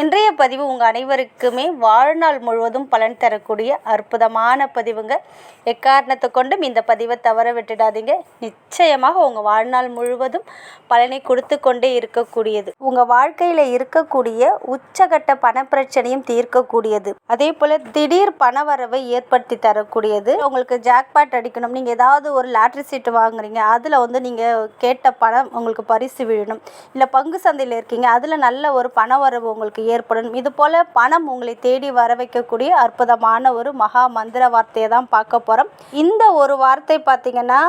இன்றைய பதிவு உங்கள் அனைவருக்குமே வாழ்நாள் முழுவதும் பலன் தரக்கூடிய அற்புதமான பதிவுங்க. எக்காரணத்தை கொண்டும் இந்த பதிவை தவற விட்டுடாதீங்க. நிச்சயமாக உங்கள் வாழ்நாள் முழுவதும் பலனை கொடுத்து கொண்டே இருக்கக்கூடியது. உங்கள் வாழ்க்கையில் இருக்கக்கூடிய உச்சகட்ட பணப்பிரச்சனையும் தீர்க்கக்கூடியது. அதே போல் திடீர் பணவரவை ஏற்படுத்தி தரக்கூடியது. உங்களுக்கு ஜாக்பாட் அடிக்கணும். நீங்கள் ஏதாவது ஒரு லாட்ரி சீட்டு வாங்குறீங்க. அதில் வந்து நீங்கள் கேட்ட பணம் உங்களுக்கு பரிசு விழணும். இல்லை பங்கு சந்தையில் இருக்கீங்க. அதில் நல்ல ஒரு பணவரவு உங்களுக்கு ஏற்படும். இது போல் பணம் உங்களை தேடி வர வைக்கக்கூடிய அற்புதமான ஒரு மகா மந்திர வார்த்தையை தான் பார்க்க போகிறோம் இந்த ஒரு வார்த்தை பார்த்திங்கன்னா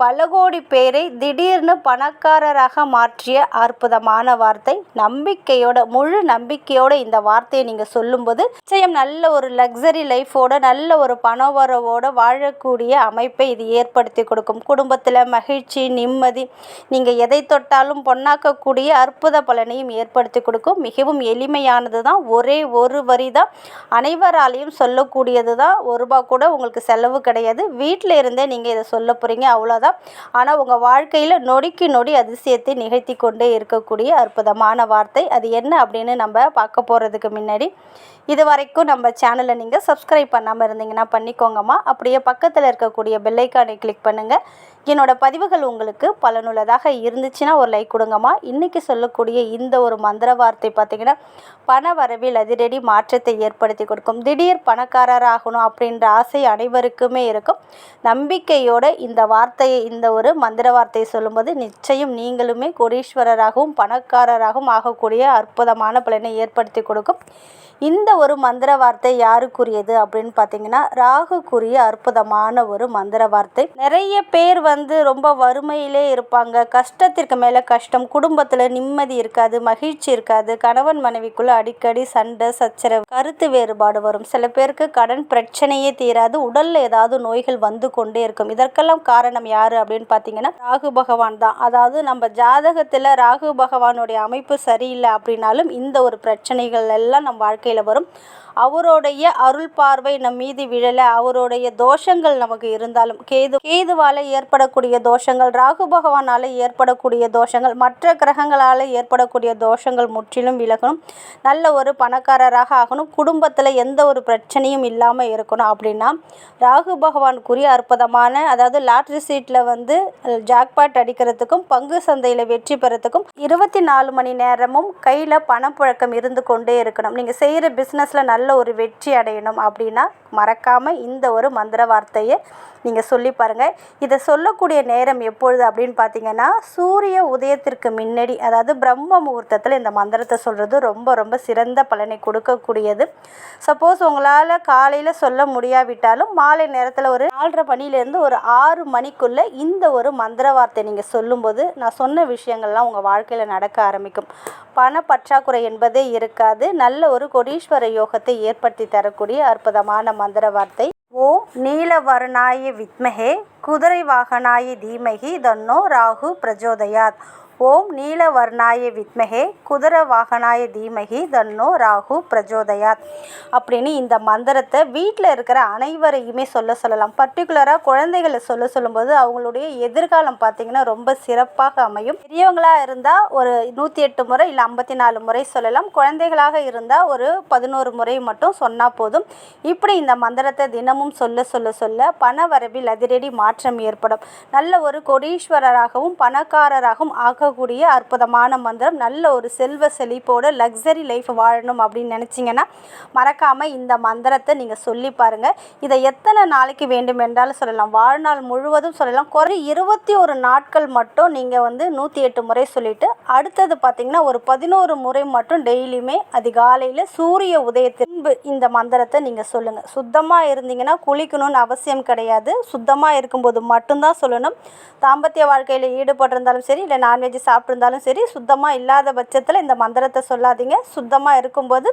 பல கோடி பேரை திடீர்னு பணக்காரராக மாற்றிய அற்புதமான வார்த்தை. நம்பிக்கையோட முழு நம்பிக்கையோட இந்த வார்த்தையை நீங்கள் சொல்லும்போது நிச்சயம் நல்ல ஒரு லக்ஸரி லைஃபோட நல்ல ஒரு பணவரவோட வாழக்கூடிய அமைப்பை இது ஏற்படுத்தி கொடுக்கும். குடும்பத்தில் மகிழ்ச்சி நிம்மதி நீங்கள் எதை தொட்டாலும் பொன்னாக்கக்கூடிய அற்புத பலனையும் ஏற்படுத்தி கொடுக்கும். மிகவும் எளிமையானது தான் ஒரே ஒரு வரி தான். அனைவராலையும் சொல்லக்கூடியது தான். ஒரு ரூபா கூட உங்களுக்கு செலவு கிடையாது. வீட்டில் இருந்தே நீங்கள் இதை சொல்ல போகிறீங்க அவ்வளோதான் ஆனால் உங்கள் வாழ்க்கையில் நொடிக்கு நொடி அதிசயத்தை நிகழ்த்தி கொண்டே இருக்கக்கூடிய அற்புதமான வார்த்தை. அது என்ன அப்படின்னு நம்ம பார்க்க போகிறதுக்கு முன்னாடி இது வரைக்கும் நம்ம சேனலை நீங்கள் சப்ஸ்கிரைப் பண்ணாமல் இருந்தீங்கன்னா பண்ணிக்கோங்கம்மா. அப்படியே பக்கத்தில் இருக்கக்கூடிய பெல்லைக்கானை கிளிக் பண்ணுங்கள் என்னோட பதிவுகள் உங்களுக்கு பலனுள்ளதாக இருந்துச்சுன்னா ஒரு லைக் கொடுங்கம்மா. இன்றைக்கி சொல்லக்கூடிய இந்த ஒரு மந்திர வார்த்தை பார்த்திங்கன்னா பண வரவில் அதிரடி மாற்றத்தை ஏற்படுத்தி கொடுக்கும். திடீர் பணக்காரர் ஆகணும் அப்படின்ற ஆசை அனைவருக்குமே இருக்கும். நம்பிக்கையோடு இந்த வார்த்தையை இந்த ஒரு மந்திர வார்த்தையை சொல்லும்போது நிச்சயம் நீங்களுமே கோடீஸ்வரராகவும் பணக்காரராகவும் ஆகக்கூடிய அற்புதமான பலனை ஏற்படுத்தி கொடுக்கும். இந்த ஒரு மந்திர வார்த்தை யாருக்குரியது அப்படின்னு பார்த்தீங்கன்னா ராகுக்குரிய அற்புதமான ஒரு மந்திர வார்த்தை. நிறைய பேர் வந்து வந்து ரொம்ப வறுமையிலே இருப்பாங்க. கஷ்டத்திற்கு மேலே கஷ்டம் குடும்பத்தில் நிம்மதி இருக்காது மகிழ்ச்சி இருக்காது. கணவன் மனைவிக்குள்ளே அடிக்கடி சண்டை சச்சரவு கருத்து வேறுபாடு வரும். சில பேருக்கு கடன் பிரச்சனையே தீராது. உடலில் ஏதாவது நோய்கள் வந்து கொண்டே இருக்கும். இதற்கெல்லாம் காரணம் யார் அப்படின்னு பார்த்தீங்கன்னா ராகு பகவான் தான். அதாவது நம்ம ஜாதகத்தில் ராகு பகவானுடைய அமைப்பு சரியில்லை அப்படின்னாலும் இந்த ஒரு பிரச்சனைகள் எல்லாம் நம் வாழ்க்கையில் வரும். அவருடைய அருள் பார்வை நம் மீது விழலை. அவருடைய தோஷங்கள் நமக்கு இருந்தாலும் கேது கேதுவால் ஏற்படக்கூடிய தோஷங்கள் ராகு பகவானால் ஏற்படக்கூடிய தோஷங்கள் மற்ற கிரகங்களால் ஏற்படக்கூடிய தோஷங்கள் முற்றிலும் விலகணும். நல்ல ஒரு பணக்காரராக ஆகணும். குடும்பத்தில் எந்த ஒரு பிரச்சனையும் இல்லாமல் இருக்கணும் அப்படின்னா ராகு பகவானுக்குரிய அற்புதமான அதாவது லாட்ரி சீட்டில் வந்து ஜாக்பாட் அடிக்கிறதுக்கும் பங்கு சந்தையில் வெற்றி பெறத்துக்கும் இருபத்தி நாலு மணி நேரமும் கையில் பணப்புழக்கம் இருந்து கொண்டே இருக்கணும். நீங்கள் செய்கிற பிஸ்னஸில் நல்ல ஒரு வெற்றி அடையணும் அப்படின்னா மறக்காமல் இந்த ஒரு மந்திர வார்த்தையை நீங்கள் சொல்லி பாருங்கள் இதை சொல்லக்கூடிய நேரம் எப்பொழுது அப்படின்னு பார்த்தீங்கன்னா சூரிய உதயத்திற்கு முன்னாடி அதாவது பிரம்ம முகூர்த்தத்தில் இந்த மந்திரத்தை சொல்கிறது ரொம்ப ரொம்ப சிறந்த பலனை கொடுக்கக்கூடியது. சப்போஸ் உங்களால் காலையில் சொல்ல முடியாவிட்டாலும் மாலை நேரத்தில் ஒரு நாலரை மணிலேருந்து ஒரு ஆறு மணிக்குள்ளே இந்த ஒரு மந்திர வார்த்தை நீங்கள் சொல்லும்போது நான் சொன்ன விஷயங்கள்லாம் உங்கள் வாழ்க்கையில் நடக்க ஆரம்பிக்கும். பண பற்றாக்குறை என்பதே இருக்காது. நல்ல ஒரு கொடீஸ்வர யோகத்தை ஏற்படுத்தி தரக்கூடிய அற்புதமான மந்திர வார்த்தை. ஓம் நீலவர்ணாய வித்மஹே குதிரை வாகனாய தீமகி தன்னோ ராகு பிரஜோதயாத். ஓம் நீலவர்ணாய வித்மகே குதிர வாகனாய தீமகி தன்னோ ராகு பிரஜோதயாத் அப்படின்னு இந்த மந்திரத்தை வீட்டில் இருக்கிற அனைவரையுமே சொல்ல சொல்லலாம். பர்டிகுலராக குழந்தைகளை சொல்ல சொல்லும்போது அவங்களுடைய எதிர்காலம் பார்த்திங்கன்னா ரொம்ப சிறப்பாக அமையும். பெரியவங்களாக இருந்தால் ஒரு நூற்றி எட்டு முறை இல்லை ஐம்பத்தி நாலு முறை சொல்லலாம். குழந்தைகளாக இருந்தால் ஒரு பதினோரு முறை மட்டும் சொன்னால் போதும். இப்படி இந்த மந்திரத்தை தினமும் சொல்ல சொல்ல சொல்ல பண வரவில் அதிரடி மாற்றம் ஏற்படும். நல்ல ஒரு கொடீஸ்வரராகவும் பணக்காரராகவும் ஆக இருக்கக்கூடிய அற்புதமான மந்திரம் நல்ல ஒரு செல்வ செழிப்போட லக்ஸரி லைஃப் வாழணும் அப்படின்னு நினச்சிங்கன்னா மறக்காமல் இந்த மந்திரத்தை நீங்கள் சொல்லி பாருங்கள் இதை எத்தனை நாளைக்கு வேண்டும் என்றாலும் சொல்லலாம். வாழ்நாள் முழுவதும் சொல்லலாம். குறை இருபத்தி ஒரு நாட்கள் மட்டும் நீங்கள் வந்து நூற்றி எட்டு முறை சொல்லிவிட்டு அடுத்தது பார்த்திங்கன்னா ஒரு பதினோரு முறை மட்டும் டெய்லியுமே அதிகாலையில் சூரிய உதயத்தின்பு இந்த மந்திரத்தை நீங்கள் சொல்லுங்கள் சுத்தமாக இருந்தீங்கன்னா குளிக்கணும்னு அவசியம் கிடையாது. சுத்தமாக இருக்கும்போது மட்டும்தான் சொல்லணும். தாம்பத்திய வாழ்க்கையில் ஈடுபட்டிருந்தாலும் சரி இல்லை நான்வெஜ் சாப்பிட்ருந்தாலும் சரி சுத்தமாக இல்லாத பட்சத்தில் இந்த மந்திரத்தை சொல்லாதீங்க. சுத்தமாக இருக்கும்போது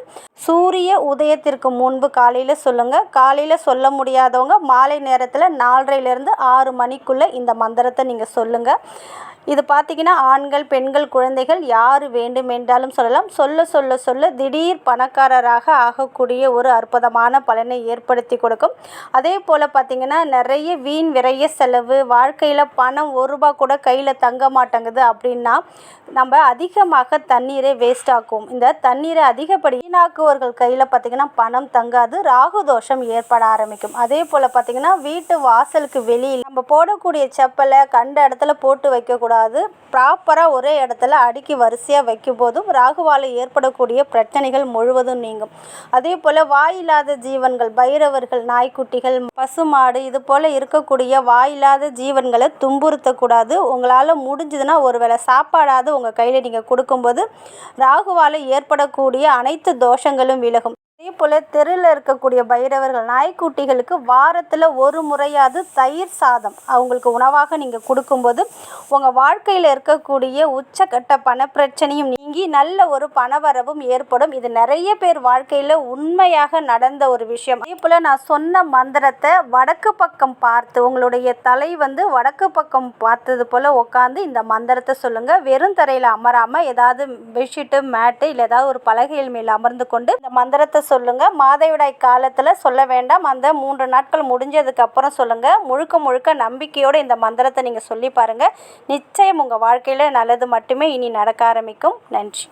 சூரிய உதயத்திற்கு முன்பு காலையில் சொல்லுங்கள் காலையில் சொல்ல முடியாதவங்க மாலை நேரத்தில் நாலரைலேருந்து ஆறு மணிக்குள்ளே இந்த மந்திரத்தை நீங்கள் சொல்லுங்கள் இது பார்த்தீங்கன்னா ஆண்கள் பெண்கள் குழந்தைகள் யார் வேண்டுமென்றாலும் சொல்லலாம். சொல்ல சொல்ல சொல்ல திடீர் பணக்காரராக ஆகக்கூடிய ஒரு அற்புதமான பலனை ஏற்படுத்தி கொடுக்கும். அதே போல் பார்த்திங்கன்னா நிறைய வீண் விரைய செலவு வாழ்க்கையில் பணம் ஒரு ரூபா கூட கையில் தங்க மாட்டேங்குது அப்படின்னா நம்ம அதிகமாக தண்ணீரை வேஸ்ட் ஆக்குவோம் இந்த தண்ணீரை அதிகப்படி வீணாக்குவர்கள் கையில் பார்த்திங்கன்னா பணம் தங்காது ராகு தோஷம் ஏற்பட ஆரம்பிக்கும். அதே போல் பார்த்திங்கன்னா வீட்டு வாசலுக்கு வெளியில் நம்ம போடக்கூடிய செப்பலை கண்ட இடத்துல போட்டு வைக்கக்கூடாது. ப்ராப்பராக ஒரே இடத்துல அடுக்கி வரிசையாக வைக்கும் போதும் ராகுவால் ஏற்படக்கூடிய பிரச்சனைகள் முழுவதும் நீங்கும். அதே போல் வாயில்லாத ஜீவன்கள் பைரவர்கள் நாய்க்குட்டிகள் பசுமாடு இது போல் இருக்கக்கூடிய வாயில்லாத ஜீவன்களை துன்புறுத்தக்கூடாது. உங்களால் முடிஞ்சதுன்னா ஒருவேளை சாப்பாடாவது உங்கள் கையில் நீங்கள் கொடுக்கும்போது ராகுவால் ஏற்படக்கூடிய அனைத்து தோஷங்களும் விலகும். அதே போல் தெருவில் இருக்கக்கூடிய பைரவர்கள் நாய்க்குட்டிகளுக்கு வாரத்தில் ஒரு முறையாவது தயிர் சாதம் அவங்களுக்கு உணவாக நீங்கள் கொடுக்கும்போது உங்கள் வாழ்க்கையில் இருக்கக்கூடிய உச்சக்கட்ட பணப்பிரச்சனையும் நீங்கி நல்ல ஒரு பணவரவும் ஏற்படும். இது நிறைய பேர் வாழ்க்கையில் உண்மையாக நடந்த ஒரு விஷயம். அதே போல் நான் சொன்ன மந்திரத்தை வடக்கு பக்கம் பார்த்து உங்களுடைய தலை வந்து வடக்கு பக்கம் பார்த்தது போல் உட்காந்து இந்த மந்திரத்தை சொல்லுங்கள் வெறும் தரையில் அமராமல் ஏதாவது பெட்ஷீட்டு மேட்டு இல்லை ஏதாவது ஒரு பலகையில் மேல் அமர்ந்து கொண்டு இந்த மந்திரத்தை சொல்லுங்கள் மாதவிடாய் காலத்தில் சொல்ல வேண்டாம். அந்த மூன்று நாட்கள் முடிஞ்சதுக்கு அப்புறம் சொல்லுங்கள் முழுக்க முழுக்க நம்பிக்கையோடு இந்த மந்திரத்தை நீங்கள் சொல்லி பாருங்கள் நிச்சயம் உங்கள் வாழ்க்கையில் நல்லது மட்டுமே இனி நடக்க ஆரம்பிக்கும். நன்றி